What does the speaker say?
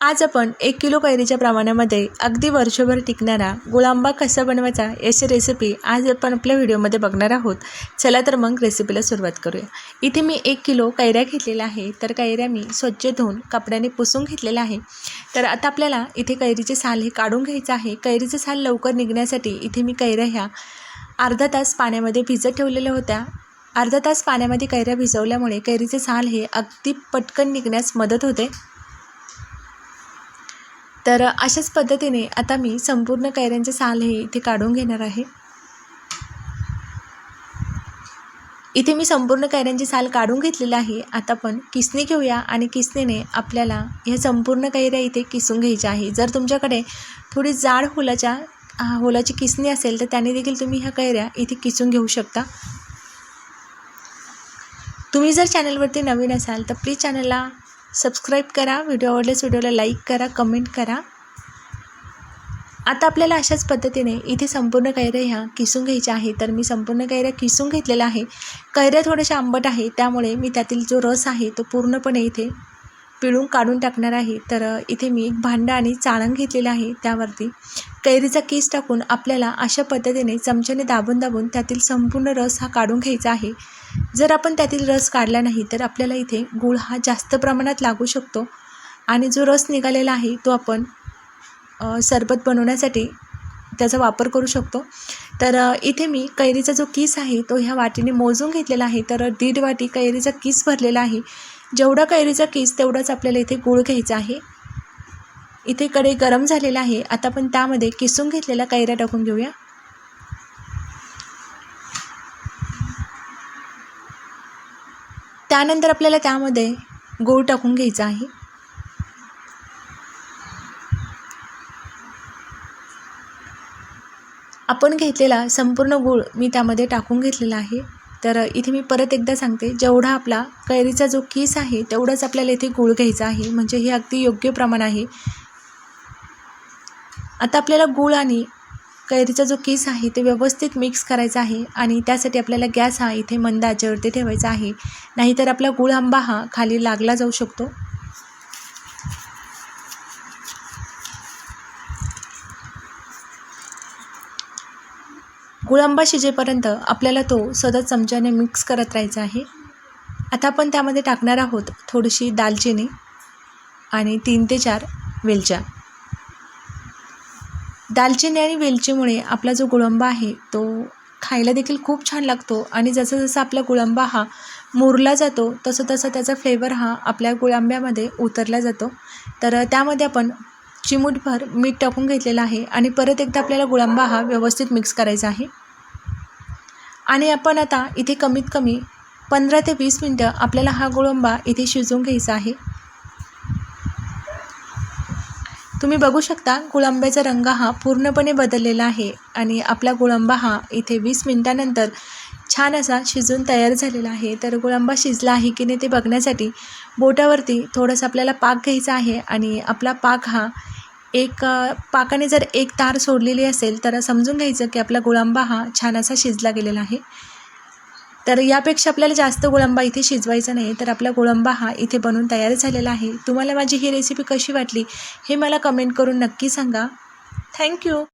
आज आपण एक किलो कैरीच्या प्रमाणामध्ये अगदी वर्षभर टिकणारा गुळांबा कसा बनवायचा याची रेसिपी आज आपण आपल्या व्हिडिओमध्ये बघणार आहोत. चला तर मग रेसिपीला सुरुवात करूया. इथे मी एक किलो कैऱ्या घेतलेल्या आहे तर कैऱ्या मी स्वच्छ धुवून कपड्याने पुसून घेतलेल्या आहे तर आता आपल्याला इथे कैरीचे साल हे काढून घ्यायचं आहे. कैरीचे साल लवकर निघण्यासाठी इथे मी कैऱ्या ह्या अर्धा तास पाण्यामध्ये भिजत ठेवलेल्या होत्या. अर्धा तास पाण्यामध्ये कैऱ्या भिजवल्यामुळे कैरीचे साल हे अगदी पटकन निघण्यास मदत होते. तर अशाच पद्धतीने आता मी संपूर्ण कैऱ्यांचे साल हे इथे काढून घेणार आहे. इथे मी संपूर्ण कैऱ्यांची साल काढून घेतलेलं आहे. आता आपण किसणी घेऊया आणि किसणीने आपल्याला ह्या संपूर्ण कैऱ्या इथे किसून घ्यायच्या आहे जर तुमच्याकडे थोडी जाड होलाच्या होलाची किसणी असेल तर त्याने देखील तुम्ही ह्या कैऱ्या इथे किसून घेऊ शकता. तुम्ही जर चॅनलवरती नवीन असाल तर प्लीज चॅनलला सबस्क्राईब करा व्हिडिओ आवडल्यास व्हिडिओला लाईक करा कमेंट करा. आता आपल्याला अशाच पद्धतीने इथे संपूर्ण कैऱ्या ह्या किसून घ्यायच्या आहे तर मी संपूर्ण कैऱ्या किसून घेतलेल्या आहे. कैऱ्या थोड्याशा आंबट आहे त्यामुळे मी त्यातील जो रस आहे तो पूर्णपणे इथे पिळून काढून टाकणार आहे. तर इथे मी एक भांडं आणि चाळण घेतलेलं आहे त्यावरती. कैरीचा केस टाकून आपल्याला अशा पद्धतीने चमच्याने दाबून दाबून त्यातील संपूर्ण रस हा काढून घ्यायचा आहे. जर आपण त्यातील रस काढला नाही तर आपल्याला इथे गूळ हा जास्त प्रमाणात लागू शकतो. आणि जो रस निघालेला आहे तो आपण सरबत बनवण्यासाठी त्याचा वापर करू शकतो. तर इथे मी कैरीचा जो किस आहे तो ह्या वाटीने मोजून घेतलेला आहे. तर दीड वाटी कैरीचा किस भरलेला आहे. जेवढा कैरीचा किस तेवढाच आपल्याला इथे गूळ घ्यायचा आहे. इथे कढई गरम झालेला आहे. आता आपण त्यामध्ये किसून घेतलेल्या कैऱ्या टाकून घेऊया. त्यानंतर आपल्याला त्यामध्ये गूळ टाकून घ्यायचा आहे. आपण घेतलेला संपूर्ण गूळ मी त्यामध्ये टाकून घेतलेला आहे. तर इथे मी परत एकदा सांगते जेवढा आपला कैरीचा जो किस आहे तेवढंच आपल्याला इथे गूळ घ्यायचा आहे. म्हणजे हे अगदी योग्य प्रमाण आहे. आता आपल्याला गूळ आणि कैरीचा जो किस आहे ते व्यवस्थित मिक्स करायचा आहे आणि त्यासाठी आपल्याला गॅस हा इथे मंद आचेवरती ठेवायचा आहे. नाहीतर आपला गुळ आंबा हा खाली लागला जाऊ शकतो. गुळांबा शिजेपर्यंत आपल्याला तो सतत चमच्याने मिक्स करत राहायचा आहे. आता आपण त्यामध्ये टाकणार आहोत थोडीशी दालचिनी आणि तीन ते चार वेलच्या. दालचिनी आणि वेलचीमुळे आपला जो गुळंबा आहे तो खायला देखील खूप छान लागतो आणि जसं जसं आपला गुळंबा हा मुरला जातो तसं तसं त्याचा फ्लेवर हा आपल्या गुळांब्यामध्ये उतरला जातो. तर त्यामध्ये आपण चिमूटभर मीठ टाकून घेतलेलं आहे आणि परत एकदा आपल्याला गुळांबा हा व्यवस्थित मिक्स करायचा आहे. आणि आपण आता इथे कमीत कमी पंधरा ते वीस मिनटं आपल्याला हा गुळंबा इथे शिजवून घ्यायचा आहे. तुम्ही बघू शकता गुळांब्याचा रंग हा पूर्णपणे बदललेला आहे आणि आपला गुळांबा हा इथे वीस मिनटानंतर छान असा शिजून तयार झालेला आहे. तर गुळांबा शिजला आहे की नाही ते बघण्यासाठी बोटावरती थोडंसं आपल्याला पाक घ्यायचा आहे आणि आपला पाक हा एक पाकाने जर एक तार सोडलेली असेल तर समजून घ्यायचं की आपला गुळांबा हा छान असा शिजला गेलेला आहे. तर यापेक्षा आपल्याला जास्त गुळंबा इथे शिजवायचा नाही तर आपला गुळंबा हा इथे बनून तयार झालेला आहे. तुम्हाला माझी ही रेसिपी कशी वाटली हे मला कमेंट करून नक्की सांगा. थँक्यू